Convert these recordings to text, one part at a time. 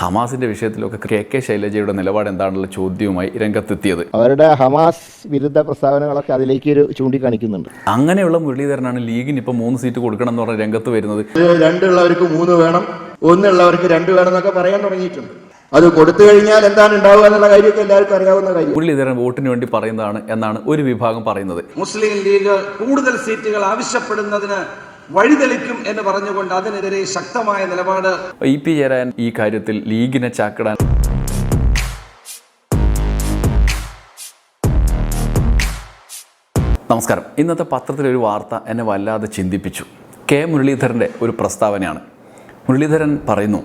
ഹമാസിന്റെ വിഷയത്തിലൊക്കെ K K ശൈലജയുടെ നിലപാട് എന്താണെന്നുള്ള ചോദ്യവുമായി രംഗത്തെത്തിയത്. അവരുടെ ഹമാസ് വിരുദ്ധ പ്രസ്താവനകളൊക്കെ അതിലേക്ക് ഒരു ചൂണ്ടിക്കാണിക്കുന്നുണ്ട്. അങ്ങനെയുള്ള മുരളീധരനാണ് ലീഗിന് ഇപ്പോൾ മൂന്ന് സീറ്റ് കൊടുക്കണം എന്ന് പറഞ്ഞ രംഗത്ത് വരുന്നത്. രണ്ടുള്ളവർക്ക് മൂന്ന് വേണം ഒന്നുള്ളവർക്ക് രണ്ട് വേണം എന്നൊക്കെ പറയാൻ തുടങ്ങിയിട്ടുണ്ട്. അത് കൊടുത്തു കഴിഞ്ഞാൽ എന്താണ് ഉണ്ടാവുക എന്നുള്ള കാര്യമൊക്കെ എല്ലാവർക്കും അറിയാവുന്ന കാര്യം. മുരളീധരൻ വോട്ടിന് വേണ്ടി പറയുന്നതാണ് എന്നാണ് ഒരു വിഭാഗം പറയുന്നത്. മുസ്ലിം ലീഗ് കൂടുതൽ സീറ്റുകൾ ആവശ്യപ്പെടുന്നതിന് വഴിതെളിക്കും എന്ന് പറഞ്ഞുകൊണ്ട് അതിനെതിരെ ശക്തമായ നിലപാട്. ഇ പി ജയരാജൻ ഈ കാര്യത്തിൽ ലീഗിനെ ചാക്കിടാൻ നമസ്കാരം. ഇന്നത്തെ പത്രത്തിലെ ഒരു വാർത്ത എന്നെ വല്ലാതെ ചിന്തിപ്പിച്ചു. കെ. മുരളീധരന്റെ ഒരു പ്രസ്താവനയാണ്. മുരളീധരൻ പറയുന്നു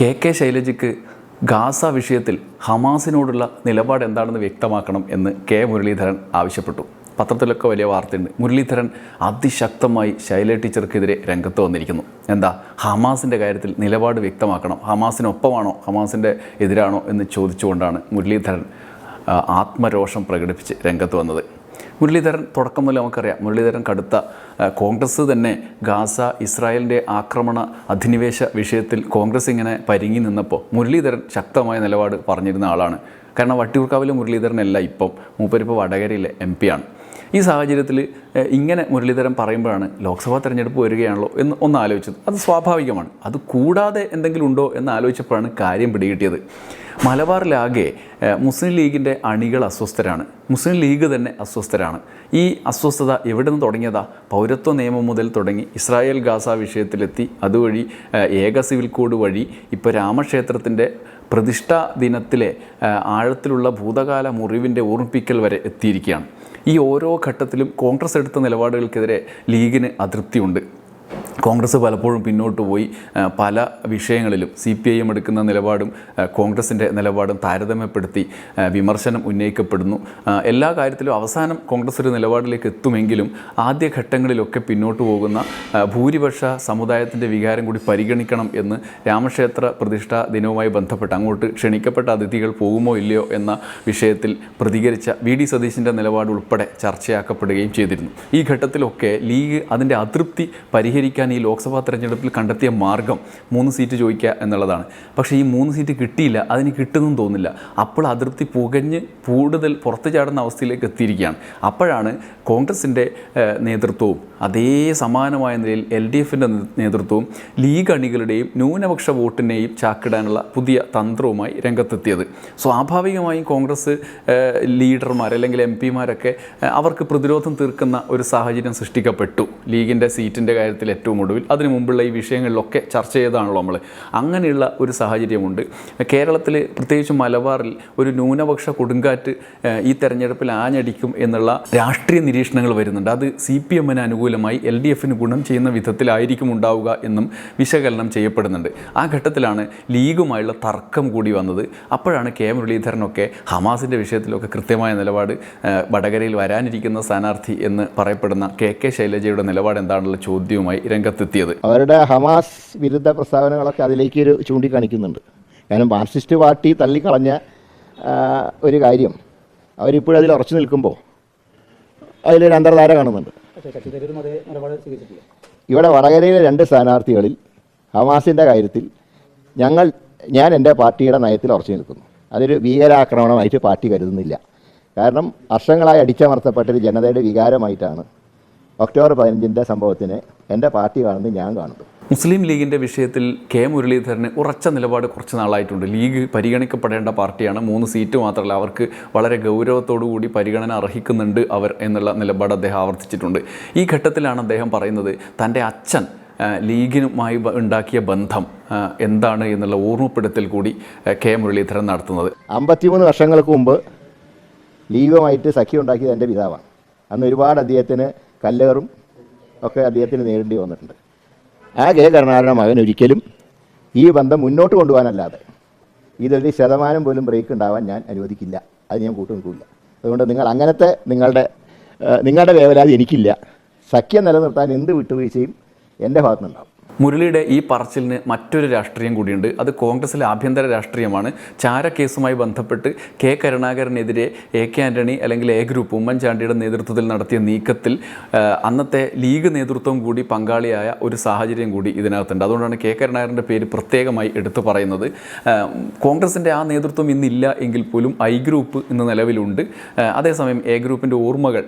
കെ. കെ. ശൈലജയ്ക്ക് ഗാസ വിഷയത്തിൽ ഹമാസിനോടുള്ള നിലപാട് എന്താണെന്ന് വ്യക്തമാക്കണം എന്ന് കെ. മുരളീധരൻ ആവശ്യപ്പെട്ടു. പത്രത്തിലൊക്കെ വലിയ വാർത്തയുണ്ട്. മുരളീധരൻ അതിശക്തമായി ശൈല ടീച്ചർക്കെതിരെ രംഗത്ത് വന്നിരിക്കുന്നു. എന്താ ഹമാസിന്റെ കാര്യത്തിൽ നിലപാട് വ്യക്തമാക്കണം. ഹമാസിനൊപ്പമാണോ ഹമാസിന്റെ എതിരാണോ എന്ന് ചോദിച്ചുകൊണ്ടാണ് മുരളീധരൻ ആത്മരോഷം പ്രകടിപ്പിച്ച് രംഗത്ത് വന്നത്. മുരളീധരൻ തുടക്കം മുതൽ നമുക്കറിയാം മുരളീധരൻ കടുത്ത കോൺഗ്രസ് തന്നെ ഗാസ ഇസ്രായേലിന്റെ ആക്രമണ അധിനിവേശ വിഷയത്തിൽ കോൺഗ്രസ് ഇങ്ങനെ പരിങ്ങി നിന്നപ്പോൾ മുരളീധരൻ ശക്തമായ നിലപാട് പറഞ്ഞിരുന്ന ആളാണ്. കാരണം വട്ടിയൂർക്കാവിലെ മുരളീധരനല്ല ഇപ്പം മൂപ്പരിപ്പോൾ വടകരയിലെ എം ആണ്. ഈ സാഹചര്യത്തിൽ ഇങ്ങനെ മുരളീധരൻ പറയുമ്പോഴാണ് ലോക്സഭാ തെരഞ്ഞെടുപ്പ് വരികയാണല്ലോ എന്ന് ഒന്ന് ആലോചിച്ചത്. അത് സ്വാഭാവികമാണ്. അത് കൂടാതെ എന്തെങ്കിലും ഉണ്ടോ എന്ന് ആലോചിച്ചപ്പോഴാണ് കാര്യം പിടികിട്ടിയത്. മലബാറിലാകെ മുസ്ലിം ലീഗിന്റെ അണികൾ അസ്വസ്ഥരാണ്. മുസ്ലിം ലീഗ് തന്നെ അസ്വസ്ഥരാണ്. ഈ അസ്വസ്ഥത എവിടെ നിന്ന് തുടങ്ങിയതാ? പൗരത്വ നിയമം മുതൽ തുടങ്ങി ഇസ്രായേൽ ഗാസ വിഷയത്തിലെത്തി. അതുവഴി ഏക സിവിൽ കോഡ് വഴി ഇപ്പോൾ രാമക്ഷേത്രത്തിന്റെ പ്രതിഷ്ഠാ ദിനത്തിലെ ആഴത്തിലുള്ള ഭൂതകാല മുറിവിന്റെ ഓർമ്മിപ്പിക്കൽ വരെ എത്തിയിരിക്കുകയാണ്. ഈ ഓരോ ഘട്ടത്തിലും കോൺഗ്രസ് എടുത്ത നിലപാടുകൾക്കെതിരെ ലീഗിന് അതൃപ്തിയുണ്ട്. കോൺഗ്രസ് പലപ്പോഴും പിന്നോട്ട് പോയി പല വിഷയങ്ങളിലും സി പി ഐ എം എടുക്കുന്ന നിലപാടും കോൺഗ്രസിന്റെ നിലപാടും താരതമ്യപ്പെടുത്തി വിമർശനം ഉന്നയിക്കപ്പെടുന്നു. എല്ലാ കാര്യത്തിലും അവസാനം കോൺഗ്രസ് ഒരു നിലപാടിലേക്ക് എത്തുമെങ്കിലും ആദ്യഘട്ടങ്ങളിലൊക്കെ പിന്നോട്ട് പോകുന്ന ഭൂരിപക്ഷ സമുദായത്തിന്റെ വികാരം കൂടി പരിഗണിക്കണം എന്ന് രാമക്ഷേത്ര പ്രതിഷ്ഠാ ദിനവുമായി ബന്ധപ്പെട്ട് അങ്ങോട്ട് ക്ഷണിക്കപ്പെട്ട അതിഥികൾ പോകുമോ ഇല്ലയോ എന്ന വിഷയത്തിൽ പ്രതികരിച്ച വി ഡി സതീശിന്റെ നിലപാട് ഉൾപ്പെടെ ചർച്ചയാക്കപ്പെടുകയും ചെയ്തിരുന്നു. ഈ ഘട്ടത്തിലൊക്കെ ലീഗ് അതിന്റെ അതൃപ്തി പരിഹരിക്കാൻ ഈ ലോക്സഭാ തെരഞ്ഞെടുപ്പിൽ കണ്ടെത്തിയ മാർഗം മൂന്ന് സീറ്റ് ചോദിക്കുക എന്നുള്ളതാണ്. പക്ഷേ ഈ മൂന്ന് സീറ്റ് കിട്ടിയില്ല അതിന് കിട്ടുമെന്നും തോന്നില്ല അപ്പോൾ അതിർത്തി പുകഞ്ഞ് കൂടുതൽ പുറത്തു ചാടുന്ന അവസ്ഥയിലേക്ക് എത്തിയിരിക്കുകയാണ്. അപ്പോഴാണ് കോൺഗ്രസിന്റെ നേതൃത്വവും അതേ സമാനമായ നിലയിൽ എൽ ഡി എഫിന്റെ നേതൃത്വവും ലീഗ് അണികളുടെയും ന്യൂനപക്ഷ വോട്ടിനെയും ചാക്കിടാനുള്ള പുതിയ തന്ത്രവുമായി രംഗത്തെത്തിയത്. സ്വാഭാവികമായും കോൺഗ്രസ് ലീഡർമാർ അല്ലെങ്കിൽ എം പിമാരൊക്കെ അവർക്ക് പ്രതിരോധം തീർക്കുന്ന ഒരു സാഹചര്യം സൃഷ്ടിക്കപ്പെട്ടു. ലീഗിന്റെ സീറ്റിന്റെ കാര്യത്തിൽ ഏറ്റവും ഒടുവിൽ. അതിനു മുമ്പുള്ള ഈ വിഷയങ്ങളിലൊക്കെ ചർച്ച ചെയ്താണല്ലോ നമ്മൾ അങ്ങനെയുള്ള ഒരു സാഹചര്യമുണ്ട്. കേരളത്തിൽ പ്രത്യേകിച്ച് മലബാറിൽ ഒരു ന്യൂനപക്ഷ കൊടുങ്കാറ്റ് ഈ തെരഞ്ഞെടുപ്പിൽ ആഞ്ഞടിക്കും എന്നുള്ള രാഷ്ട്രീയ നിരീക്ഷണങ്ങൾ വരുന്നുണ്ട്. അത് സി പി എമ്മിന് അനുകൂലമായി എൽ ഡി എഫിന് ഗുണം ചെയ്യുന്ന വിധത്തിലായിരിക്കും ഉണ്ടാവുക എന്നും വിശകലനം ചെയ്യപ്പെടുന്നുണ്ട്. ആ ഘട്ടത്തിലാണ് ലീഗുമായുള്ള തർക്കം കൂടി വന്നത്. അപ്പോഴാണ് കെ മുരളീധരനൊക്കെ ഹമാസിന്റെ വിഷയത്തിലൊക്കെ കൃത്യമായ നിലപാട് വടകരയിൽ വരാനിരിക്കുന്ന സ്ഥാനാർത്ഥി എന്ന് പറയപ്പെടുന്ന കെ കെ ശൈലജയുടെ നിലപാട് എന്താണുള്ള ചോദ്യവുമായി രംഗത്തെത്തിയത്. അവരുടെ ഹമാസ് വിരുദ്ധ പ്രസ്താവനകളൊക്കെ അതിലേക്ക് ഒരു ചൂണ്ടിക്കാണിക്കുന്നുണ്ട്. കാരണം മാർക്സിസ്റ്റ് പാർട്ടി തള്ളിക്കളഞ്ഞ ഒരു കാര്യം അവരിപ്പോഴതിൽ ഉറച്ചു നിൽക്കുമ്പോൾ അതിലൊരു അന്തർധാര കാണുന്നുണ്ട്. ഇവിടെ വടകരയിലെ രണ്ട് സ്ഥാനാർത്ഥികളിൽ ഹമാസിന്റെ കാര്യത്തിൽ ഞങ്ങൾ ഞാൻ എന്റെ പാർട്ടിയുടെ നയത്തിൽ ഉറച്ചു നിൽക്കുന്നു. അതൊരു ഭീകരാക്രമണമായിട്ട് പാർട്ടി കരുതുന്നില്ല. കാരണം വർഷങ്ങളായി അടിച്ചമർത്തപ്പെട്ടൊരു ജനതയുടെ വികാരമായിട്ടാണ് ഒക്ടോബർ പതിനഞ്ചിന്റെ സംഭവത്തിനെ എന്റെ പാർട്ടി കാണുന്നത് ഞാൻ കാണുന്നു മുസ്ലിം ലീഗിന്റെ വിഷയത്തിൽ കെ മുരളീധരന് ഉറച്ച നിലപാട് കുറച്ച് നാളായിട്ടുണ്ട്. ലീഗ് പരിഗണിക്കപ്പെടേണ്ട പാർട്ടിയാണ്. മൂന്ന് സീറ്റ് മാത്രമല്ല അവർക്ക് വളരെ കൂടി പരിഗണന അർഹിക്കുന്നുണ്ട് അവർ എന്നുള്ള നിലപാട് അദ്ദേഹം ആവർത്തിച്ചിട്ടുണ്ട്. ഈ ഘട്ടത്തിലാണ് അദ്ദേഹം പറയുന്നത് തന്റെ അച്ഛൻ ലീഗിനുമായി ഉണ്ടാക്കിയ ബന്ധം എന്താണ് എന്നുള്ള ഓർമ്മപ്പെടുത്തൽ കൂടി കെ മുരളീധരൻ നടത്തുന്നത്. അമ്പത്തിമൂന്ന് വർഷങ്ങൾക്ക് മുമ്പ് ലീഗുമായിട്ട് സഖ്യം ഉണ്ടാക്കിയത് എന്റെ പിതാവാണ്. അന്ന് ഒരുപാട് അദ്ദേഹത്തിന് കല്ലേറും ഒക്കെ അദ്ദേഹത്തിന് നേരിടേണ്ടി വന്നിട്ടുണ്ട്. ആ ഗേ കരുണാകരന്റെ മകൻ ഒരിക്കലും ഈ ബന്ധം മുന്നോട്ട് കൊണ്ടുപോകാനല്ലാതെ ഇതൊരു ശതമാനം പോലും ബ്രേക്ക് ഉണ്ടാവാൻ ഞാൻ അനുവദിക്കില്ല. അത് ഞാൻ കൂട്ടുനിൽക്കില്ല അതുകൊണ്ട് നിങ്ങൾ അങ്ങനത്തെ നിങ്ങളുടെ നിങ്ങളുടെ വേവലാതി എനിക്കില്ല. സഖ്യം നിലനിർത്താൻ എന്ത് വിട്ടുവീഴ്ചയും എന്റെ ഭാഗത്തുനിന്നുണ്ടാവും. മുരളിയുടെ ഈ പറച്ചിലിന് മറ്റൊരു രാഷ്ട്രീയം കൂടിയുണ്ട്. അത് കോൺഗ്രസിലെ ആഭ്യന്തര രാഷ്ട്രീയമാണ്. ചാര കേസുമായി ബന്ധപ്പെട്ട് കെ കരുണാകരനെതിരെ എ കെ ആന്റണി അല്ലെങ്കിൽ എ ഗ്രൂപ്പ് ഉമ്മൻചാണ്ടിയുടെ നേതൃത്വത്തിൽ നടത്തിയ നീക്കത്തിൽ അന്നത്തെ ലീഗ് നേതൃത്വം കൂടി പങ്കാളിയായ ഒരു സാഹചര്യം കൂടി ഇതിനകത്തുണ്ട്. അതുകൊണ്ടാണ് കെ കരുണാകരന്റെ പേര് പ്രത്യേകമായി എടുത്തു പറയുന്നത്. കോൺഗ്രസിന്റെ ആ നേതൃത്വം ഇന്നില്ല എങ്കിൽ പോലും ഐ ഗ്രൂപ്പ് ഇന്ന് നിലവിലുണ്ട്. അതേസമയം എ ഗ്രൂപ്പിന്റെ ഓർമ്മകൾ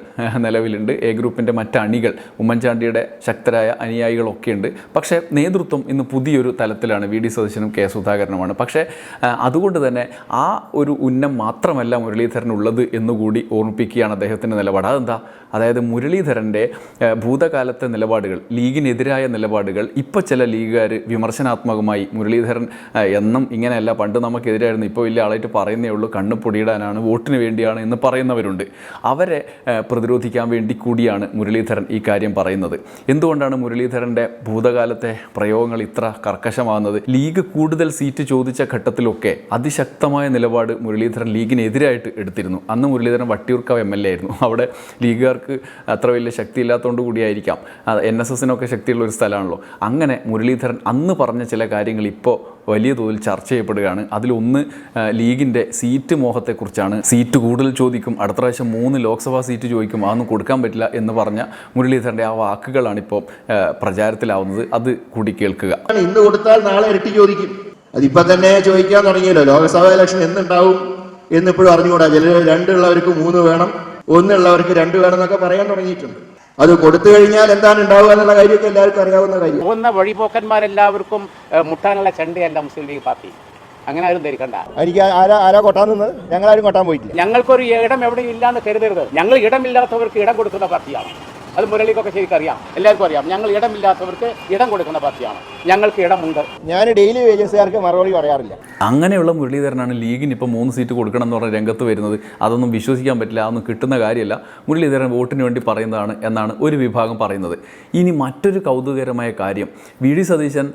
നിലവിലുണ്ട്. എ ഗ്രൂപ്പിന്റെ മറ്റ് അണികൾ ഉമ്മൻചാണ്ടിയുടെ ശക്തരായ അനുയായികളൊക്കെ ഉണ്ട് പക്ഷേ നേതൃത്വം ഇന്ന് പുതിയൊരു തലത്തിലാണ് വി ഡി സതീശനും കെ സുധാകരനുമാണ്. പക്ഷേ അതുകൊണ്ട് തന്നെ ആ ഒരു ഉന്നം മാത്രമല്ല മുരളീധരനുള്ളത് എന്നുകൂടി ഓർമ്മിപ്പിക്കുകയാണ് അദ്ദേഹത്തിന്റെ നിലപാട്. അതെന്താ? അതായത് മുരളീധരന്റെ ഭൂതകാലത്തെ നിലപാടുകൾ ലീഗിനെതിരായ നിലപാടുകൾ ഇപ്പോൾ ചില ലീഗുകാർ വിമർശനാത്മകമായി മുരളീധരൻ എന്നും ഇങ്ങനെയല്ല പണ്ട് നമുക്കെതിരായിരുന്നു ഇപ്പോൾ വലിയ ആളായിട്ട് പറയുന്നേ ഉള്ളൂ കണ്ണ് പൊടിയിടാനാണ് വോട്ടിന് വേണ്ടിയാണ് എന്ന് പറയുന്നവരുണ്ട്. അവരെ പ്രതിരോധിക്കാൻ വേണ്ടി കൂടിയാണ് മുരളീധരൻ ഈ കാര്യം പറയുന്നത്. എന്തുകൊണ്ടാണ് മുരളീധരന്റെ ഭൂതകാലത്തെ പ്രയോഗങ്ങൾ ഇത്ര കർക്കശമാകുന്നത് ലീഗ് കൂടുതൽ സീറ്റ് ചോദിച്ച ഘട്ടത്തിലൊക്കെ അതിശക്തമായ നിലപാട് മുരളീധരൻ ലീഗിനെതിരായിട്ട് എടുത്തിരുന്നു. അന്ന് Muraleedharan Vattiyoorkavu M L A ആയിരുന്നു. അവിടെ ലീഗുകാർക്ക് അത്ര വലിയ ശക്തി ഇല്ലാത്തതുകൊണ്ട് കൂടിയായിരിക്കാം എൻ എസ് എസിനൊക്കെ ശക്തിയുള്ള ഒരു സ്ഥലമാണല്ലോ. അങ്ങനെ മുരളീധരൻ അന്ന് പറഞ്ഞ ചില കാര്യങ്ങൾ ഇപ്പോൾ വലിയ തോതിൽ ചർച്ച ചെയ്യപ്പെടുകയാണ്. അതിലൊന്ന് ലീഗിന്റെ സീറ്റ് മോഹത്തെക്കുറിച്ചാണ്. സീറ്റ് കൂടുതൽ ചോദിക്കും അടുത്ത പ്രാവശ്യം മൂന്ന് ലോക്സഭാ സീറ്റ് ചോദിക്കും അതൊന്നും കൊടുക്കാൻ പറ്റില്ല എന്ന് പറഞ്ഞ മുരളീധരന്റെ ആ വാക്കുകളാണ് ഇപ്പോൾ പ്രചാരത്തിലാവുന്നത്. അത് കൂടി കേൾക്കുക. ഇന്ന് കൊടുത്താൽ നാളെ ഇരട്ടി ചോദിക്കും. അതിപ്പോൾ തന്നെ ചോദിക്കാൻ തുടങ്ങിയല്ലോ. ലോക്സഭാ ഇലക്ഷൻ എന്നുണ്ടാവും എന്നിപ്പോഴും അറിഞ്ഞുകൂടാ. ചിലർ രണ്ടുള്ളവർക്ക് മൂന്ന് വേണം ഒന്നുള്ളവർക്ക് രണ്ട് വേണം എന്നൊക്കെ പറയാൻ തുടങ്ങിയിട്ടുണ്ട്. അത് കൊടുത്തു കഴിഞ്ഞാൽ എന്താണ് ഉണ്ടാവുക എന്നുള്ള കാര്യമൊക്കെ എല്ലാവർക്കും അറിയാവുന്ന കാര്യം. പോകുന്ന വഴിപോക്കന്മാരെല്ലാവർക്കും മുട്ടാനുള്ള ചണ്ടയല്ല മുസ്ലിം ലീഗ് പാർട്ടി. അങ്ങനെ ആരും ധരിക്കണ്ട. എനിക്ക് ആരാ ആരാ കൊട്ടാൻ നിന്നത്? ആരും കൊട്ടാൻ പോയിട്ടില്ല. ഞങ്ങൾക്കൊരു ഇടം എവിടെയും ഇല്ലാന്ന് കരുതരുത്. ഞങ്ങൾ ഇടമില്ലാത്തവർക്ക് ഇടം കൊടുക്കുന്ന പാർട്ടിയാണ്. അത് മുരളിക്കൊക്കെ ശരിക്കറിയാം. അറിയാം എല്ലാവർക്കും അറിയാം. ഞങ്ങൾ ഇടമില്ലാത്തവർക്ക് ഇടം കൊടുക്കുന്ന പാർട്ടിയാണ്. ഞങ്ങൾക്ക് ഇടമുണ്ട്. ഞാൻ ഡെയിലി വേജസുകാർക്ക് മറുപടി പറയാറില്ല. അങ്ങനെയുള്ള മുരളീധരനാണ് ലീഗിന് ഇപ്പോൾ മൂന്ന് സീറ്റ് കൊടുക്കണം എന്ന് പറഞ്ഞ രംഗത്ത് വരുന്നത്. അതൊന്നും വിശ്വസിക്കാൻ പറ്റില്ല. അതൊന്നും കിട്ടുന്ന കാര്യമല്ല. മുരളീധരൻ വോട്ടിന് വേണ്ടി പറയുന്നതാണ് എന്നാണ് ഒരു വിഭാഗം പറയുന്നത്. ഇനി മറ്റൊരു കൗതുകകരമായ കാര്യം. വി ഡി സതീശൻ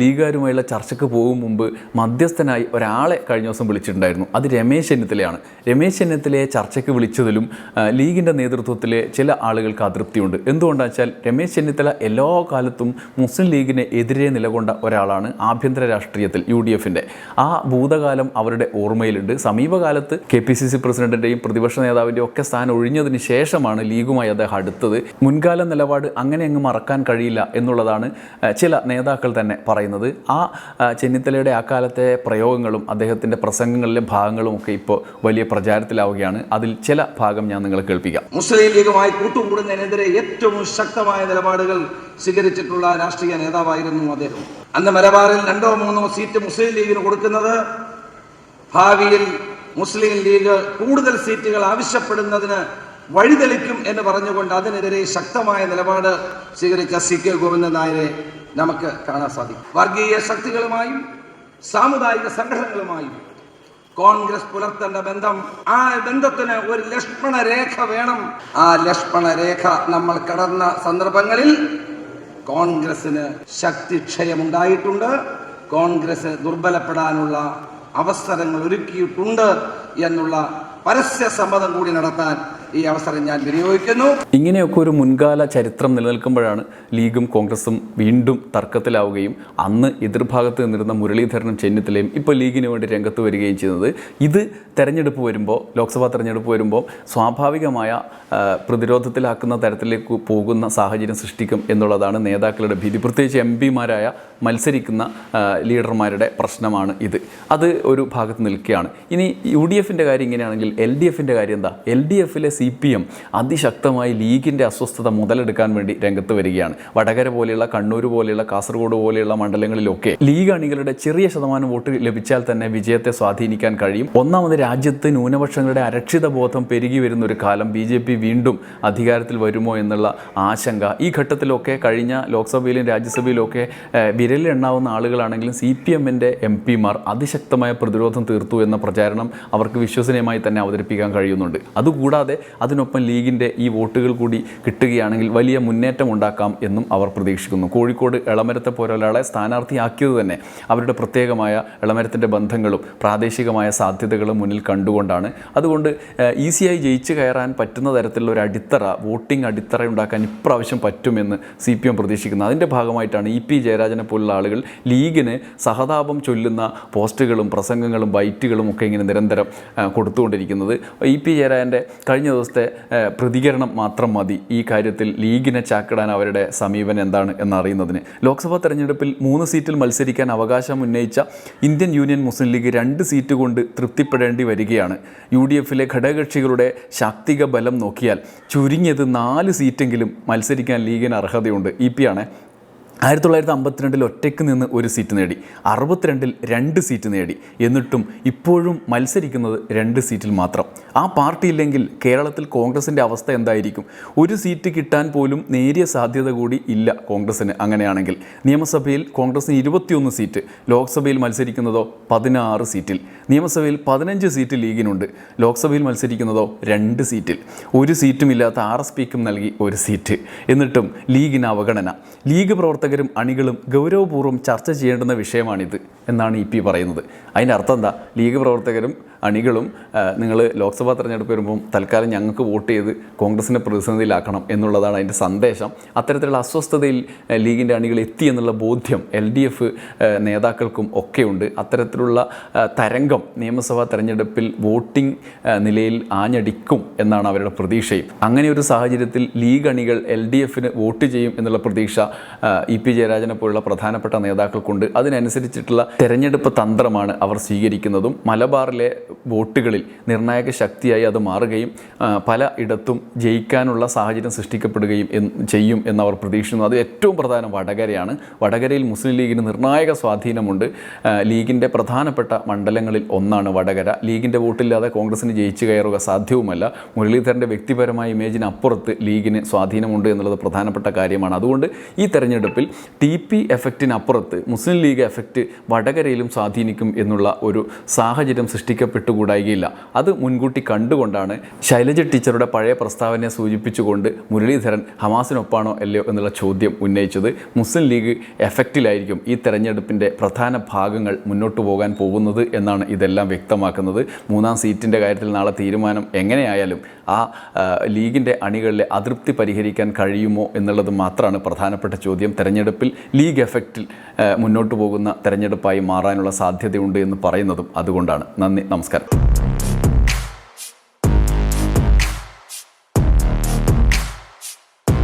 ലീഗുകാരുമായുള്ള ചർച്ചയ്ക്ക് പോകും മുമ്പ് മധ്യസ്ഥനായി ഒരാളെ കഴിഞ്ഞ ദിവസം വിളിച്ചിട്ടുണ്ടായിരുന്നു. അത് രമേശ് ചെന്നിത്തലയാണ്. രമേശ് ചെന്നിത്തലയെ ചർച്ചയ്ക്ക് വിളിച്ചതിലും ലീഗിന്റെ നേതൃത്വത്തിലെ ചില ആളുകൾക്ക് അതൃപ്തിയുണ്ട് എന്തുകൊണ്ടാണെന്ന് വെച്ചാൽ രമേശ് ചെന്നിത്തല എല്ലാ കാലത്തും മുസ്ലിം ലീഗിനെ എതിരെ നിലകൊണ്ട ഒരാളാണ് ആഭ്യന്തര രാഷ്ട്രീയത്തിൽ യു ഡി എഫിന്റെ. ആ ഭൂതകാലം അവരുടെ ഓർമ്മയിലുണ്ട്. സമീപകാലത്ത് കെ പി സി സി പ്രസിഡന്റിന്റെയും പ്രതിപക്ഷ നേതാവിന്റെയും ഒക്കെ സ്ഥാനം ഒഴിഞ്ഞതിന് ശേഷമാണ് ലീഗുമായി അദ്ദേഹം അടുത്തത്. മുൻകാല നിലപാട് അങ്ങനെ അങ്ങ് മറക്കാൻ കഴിയില്ല എന്നുള്ളതാണ് ചില നേതാക്കൾ തന്നെ പറയുന്നത്. ആ, ചെന്നിത്തലയുടെ ആ കാലത്തെ പ്രയോഗങ്ങളും അദ്ദേഹത്തിന്റെ പ്രസംഗങ്ങളിലെ ഭാഗങ്ങളും ഒക്കെ ഇപ്പോൾ വലിയ പ്രചാരത്തിലാവുകയാണ്. അതിൽ ചില ഭാഗം ഞാൻ നിങ്ങളെ കേൾപ്പിക്കാം. മുസ്ലിം ലീഗുമായി കൂട്ടുകൂടുന്നതിനെതിരെ ഏറ്റവും ശക്തമായ നിലപാടുകൾ സ്വീകരിച്ചിട്ടുള്ള രാഷ്ട്രീയ നേതാവായിരുന്നു അദ്ദേഹം. അന്ന് മലബാറിൽ രണ്ടോ മൂന്നോ സീറ്റ് മുസ്ലിം ലീഗിന് കൊടുക്കുന്നത് ഭാവിയിൽ മുസ്ലിം ലീഗ് കൂടുതൽ സീറ്റുകൾ ആവശ്യപ്പെടുന്നതിന് വഴിതെളിക്കും എന്ന് പറഞ്ഞുകൊണ്ട് അതിനെതിരെ ശക്തമായ നിലപാട് സ്വീകരിച്ച സി കെ ഗോവിന്ദൻ നായരെ നമുക്ക് കാണാൻ സാധിക്കും. വർഗീയ ശക്തികളുമായും സാമുദായിക സംഘടനകളുമായും കോൺഗ്രസ് പുലർത്തേണ്ട ബന്ധം ആ ബന്ധത്തിന് ഒരു ലക്ഷ്മണ രേഖ വേണം. ആ ലക്ഷ്മണ രേഖ നമ്മൾ കടന്ന സന്ദർഭങ്ങളിൽ കോൺഗ്രസിന് ശക്തിക്ഷയമുണ്ടായിട്ടുണ്ട്. കോൺഗ്രസ് ദുർബലപ്പെടാനുള്ള അവസരങ്ങൾ ഒരുക്കിയിട്ടുണ്ട് എന്നുള്ള പരസ്യ സമ്മതം കൂടി നടത്താൻ ഈ അവസരം ഞാൻ വിനിയോഗിക്കുന്നു. ഇങ്ങനെയൊക്കെ ഒരു മുൻകാല ചരിത്രം നിലനിൽക്കുമ്പോഴാണ് ലീഗും കോൺഗ്രസും വീണ്ടും തർക്കത്തിലാവുകയും അന്ന് എതിർഭാഗത്ത് നിന്നിരുന്ന മുരളീധരനും ചെന്നിത്തലയും ഇപ്പോൾ ലീഗിന് വേണ്ടി രംഗത്ത് വരികയും ചെയ്യുന്നത്. ഇത് തെരഞ്ഞെടുപ്പ് വരുമ്പോൾ ലോക്സഭാ തെരഞ്ഞെടുപ്പ് വരുമ്പോൾ സ്വാഭാവികമായ പ്രതിരോധത്തിലാക്കുന്ന തരത്തിലേക്ക് പോകുന്ന സാഹചര്യം സൃഷ്ടിക്കും എന്നുള്ളതാണ് നേതാക്കളുടെ ഭീതി. പ്രത്യേകിച്ച് എം പിമാരായ മത്സരിക്കുന്ന ലീഡർമാരുടെ പ്രശ്നമാണ് ഇത്. അത് ഒരു ഭാഗത്ത് നിൽക്കുകയാണ്. ഇനി യു ഡി എഫിന്റെ കാര്യം ഇങ്ങനെയാണെങ്കിൽ എൽ ഡി എഫിന്റെ കാര്യം എന്താ? എൽ ഡി എഫിലെ പി എം അതിശക്തമായി ലീഗിന്റെ അസ്വസ്ഥത മുതലെടുക്കാൻ വേണ്ടി രംഗത്ത് വരികയാണ്. വടകര പോലെയുള്ള കണ്ണൂർ പോലെയുള്ള കാസർഗോഡ് പോലെയുള്ള മണ്ഡലങ്ങളിലൊക്കെ ലീഗ് അണികളുടെ ചെറിയ ശതമാനം വോട്ട് ലഭിച്ചാൽ തന്നെ വിജയത്തെ സ്വാധീനിക്കാൻ കഴിയും. ഒന്നാമത് രാജ്യത്ത് ന്യൂനപക്ഷങ്ങളുടെ അരക്ഷിത ബോധം പെരുകി വരുന്ന ഒരു കാലം ബി ജെ പി വീണ്ടും അധികാരത്തിൽ വരുമോ എന്നുള്ള ആശങ്ക. ഈ ഘട്ടത്തിലൊക്കെ കഴിഞ്ഞ ലോക്സഭയിലും രാജ്യസഭയിലൊക്കെ വിരലിലെണ്ണാവുന്ന ആളുകളാണെങ്കിലും സി പി എമ്മിന്റെ എം പിമാർ അതിശക്തമായ പ്രതിരോധം തീർത്തു എന്ന പ്രചാരണം അവർക്ക് വിശ്വസനീയമായി തന്നെ അവതരിപ്പിക്കാൻ കഴിയുന്നുണ്ട്. അതുകൂടാതെ അതിനൊപ്പം ലീഗിന്റെ ഈ വോട്ടുകൾ കൂടി കിട്ടുകയാണെങ്കിൽ വലിയ മുന്നേറ്റം ഉണ്ടാക്കാം എന്നും അവർ പ്രതീക്ഷിക്കുന്നു. കോഴിക്കോട് ഇളമരത്തെ പോലൊരാളെ സ്ഥാനാർത്ഥിയാക്കിയത് തന്നെ അവരുടെ പ്രത്യേകമായ എളമരത്തിന്റെ ബന്ധങ്ങളും പ്രാദേശികമായ സാധ്യതകളും മുന്നിൽ കണ്ടുകൊണ്ടാണ്. അതുകൊണ്ട് ഈസിയായി ജയിച്ചു കയറാൻ പറ്റുന്ന തരത്തിലുള്ള ഒരു അടിത്തറ വോട്ടിംഗ് അടിത്തറ ഉണ്ടാക്കാൻ ഇപ്രാവശ്യം പറ്റുമെന്ന് സി പി എം പ്രതീക്ഷിക്കുന്നു. അതിന്റെ ഭാഗമായിട്ടാണ് ഇ പി ജയരാജനെ പോലുള്ള ആളുകൾ ലീഗിന് സഹതാപം ചൊല്ലുന്ന പോസ്റ്റുകളും പ്രസംഗങ്ങളും ബൈറ്റുകളും ഒക്കെ ഇങ്ങനെ നിരന്തരം കൊടുത്തുകൊണ്ടിരിക്കുന്നത്. ഇ പി ജയരാജന്റെ കഴിഞ്ഞ ദിവസത്തെ പ്രതികരണം മാത്രം മതി. ഈ കാര്യത്തിൽ ലീഗിനെ ചാക്കിടാൻ അവരുടെ സമീപനം എന്താണ് എന്നറിയുന്നതിന്. ലോക്സഭാ തെരഞ്ഞെടുപ്പിൽ മൂന്ന് സീറ്റിൽ മത്സരിക്കാൻ അവകാശം ഉന്നയിച്ച ഇന്ത്യൻ യൂണിയൻ മുസ്ലിം ലീഗ് രണ്ട് സീറ്റ് കൊണ്ട് തൃപ്തിപ്പെടേണ്ടി വരികയാണ്. യു ഡി എഫിലെ ഘടകകക്ഷികളുടെ ശാക്തിക ബലം നോക്കിയാൽ ചുരുങ്ങിയത് നാല് സീറ്റെങ്കിലും മത്സരിക്കാൻ ലീഗിന് അർഹതയുണ്ട്. ഇ പി ആണ്. ആയിരത്തി തൊള്ളായിരത്തി അമ്പത്തിരണ്ടിൽ ഒറ്റയ്ക്ക് നിന്ന് ഒരു സീറ്റ് നേടി. അറുപത്തിരണ്ടിൽ രണ്ട് സീറ്റ് നേടി. എന്നിട്ടും ഇപ്പോഴും മത്സരിക്കുന്നത് രണ്ട് സീറ്റിൽ മാത്രം. ആ പാർട്ടി ഇല്ലെങ്കിൽ കേരളത്തിൽ കോൺഗ്രസിന്റെ അവസ്ഥ എന്തായിരിക്കും? ഒരു സീറ്റ് കിട്ടാൻ പോലും നേരിയ സാധ്യത കൂടി ഇല്ല കോൺഗ്രസിന് അങ്ങനെയാണെങ്കിൽ. നിയമസഭയിൽ കോൺഗ്രസിന് ഇരുപത്തിയൊന്ന് സീറ്റ് ലോക്സഭയിൽ മത്സരിക്കുന്നതോ പതിനാറ് സീറ്റിൽ. നിയമസഭയിൽ പതിനഞ്ച് സീറ്റ് ലീഗിനുണ്ട് ലോക്സഭയിൽ മത്സരിക്കുന്നതോ രണ്ട് സീറ്റിൽ. ഒരു സീറ്റുമില്ലാത്ത ആർ എസ് പിക്കും നൽകി ഒരു സീറ്റ്. എന്നിട്ടും ലീഗിന് അവഗണന. ലീഗ് പ്രവർത്തകരും അണികളും ഗൗരവപൂർവം ചർച്ച ചെയ്യേണ്ടുന്ന വിഷയമാണിത് എന്നാണ് ഇ പി പറയുന്നത്. അതിന്റെ അർത്ഥം എന്താ? ലീഗ് പ്രവർത്തകരും അണികളും നിങ്ങൾ ലോക്സഭാ തെരഞ്ഞെടുപ്പ് വരുമ്പം തൽക്കാലം ഞങ്ങൾക്ക് വോട്ട് ചെയ്ത് കോൺഗ്രസിനെ പ്രതിസന്ധിയിലാക്കണം എന്നുള്ളതാണ് അതിന്റെ സന്ദേശം. അത്തരത്തിലുള്ള അസ്വസ്ഥതയിൽ ലീഗിന്റെ അണികൾ എത്തി എന്നുള്ള ബോധ്യം എൽ ഡി എഫ് നേതാക്കൾക്കും ഒക്കെയുണ്ട്. അത്തരത്തിലുള്ള തരംഗം നിയമസഭാ തെരഞ്ഞെടുപ്പിൽ വോട്ടിംഗ് നിലയിൽ ആഞ്ഞടിക്കും എന്നാണ് അവരുടെ പ്രതീക്ഷയും. അങ്ങനെ ഒരു സാഹചര്യത്തിൽ ലീഗ് അണികൾ എൽ ഡി എഫിന് വോട്ട് ചെയ്യും എന്നുള്ള പ്രതീക്ഷ ഇ പി ജയരാജനെ പോലുള്ള പ്രധാനപ്പെട്ട നേതാക്കൾക്കുണ്ട്. അതിനനുസരിച്ചിട്ടുള്ള തെരഞ്ഞെടുപ്പ് തന്ത്രമാണ് അവർ സ്വീകരിക്കുന്നതും. മലബാറിലെ വോട്ടുകളിൽ നിർണായക ശക്തിയായി അത് മാറുകയും പല ഇടത്തും ജയിക്കാനുള്ള സാഹചര്യം സൃഷ്ടിക്കപ്പെടുകയും ചെയ്യും എന്നവർ പ്രതീക്ഷിക്കുന്നു. അത് ഏറ്റവും പ്രധാനം വടകരയാണ്. വടകരയിൽ മുസ്ലിം ലീഗിന് നിർണായക സ്വാധീനമുണ്ട്. ലീഗിന്റെ പ്രധാനപ്പെട്ട മണ്ഡലങ്ങളിൽ ഒന്നാണ് വടകര. ലീഗിന്റെ വോട്ടില്ലാതെ കോൺഗ്രസിന് ജയിച്ചു കയറുക സാധ്യവുമല്ല. മുരളീധരന്റെ വ്യക്തിപരമായ ഇമേജിന് അപ്പുറത്ത് ലീഗിന് സ്വാധീനമുണ്ട് എന്നുള്ളത് പ്രധാനപ്പെട്ട കാര്യമാണ്. അതുകൊണ്ട് ഈ തെരഞ്ഞെടുപ്പിൽ ടി പി എഫക്റ്റിനപ്പുറത്ത് മുസ്ലിം ലീഗ് എഫക്റ്റ് വടകരയിലും സ്വാധീനിക്കും എന്നുള്ള ഒരു സാഹചര്യം സൃഷ്ടിക്കപ്പെട്ടുകൂടായികയില്ല അത് മുൻകൂട്ടി കണ്ടുകൊണ്ടാണ് ശൈലജ ടീച്ചറുടെ പഴയ പ്രസ്താവനയെ സൂചിപ്പിച്ചുകൊണ്ട് മുരളീധരൻ ഹമാസിനൊപ്പാണോ അല്ലയോ എന്നുള്ള ചോദ്യം ഉന്നയിച്ചത്. മുസ്ലിം ലീഗ് എഫക്റ്റിലായിരിക്കും ഈ തെരഞ്ഞെടുപ്പിന്റെ പ്രധാന ഭാഗങ്ങൾ മുന്നോട്ട് പോകാൻ പോകുന്നത് എന്നാണ് ഇതെല്ലാം വ്യക്തമാക്കുന്നത്. മൂന്നാം സീറ്റിന്റെ കാര്യത്തിൽ നാളെ തീരുമാനം എങ്ങനെയായാലും ആ ലീഗിന്റെ അണികളിലെ അതൃപ്തി പരിഹരിക്കാൻ കഴിയുമോ എന്നുള്ളത് മാത്രമാണ് പ്രധാനപ്പെട്ട ചോദ്യം. തെരഞ്ഞെടുപ്പിൽ ലീഗ് എഫക്റ്റിൽ മുന്നോട്ട് പോകുന്ന തെരഞ്ഞെടുപ്പായി മാറാനുള്ള സാധ്യതയുണ്ട് എന്ന് പറയുന്നതും അതുകൊണ്ടാണ്. നന്ദി നമസ്കാരം. Later.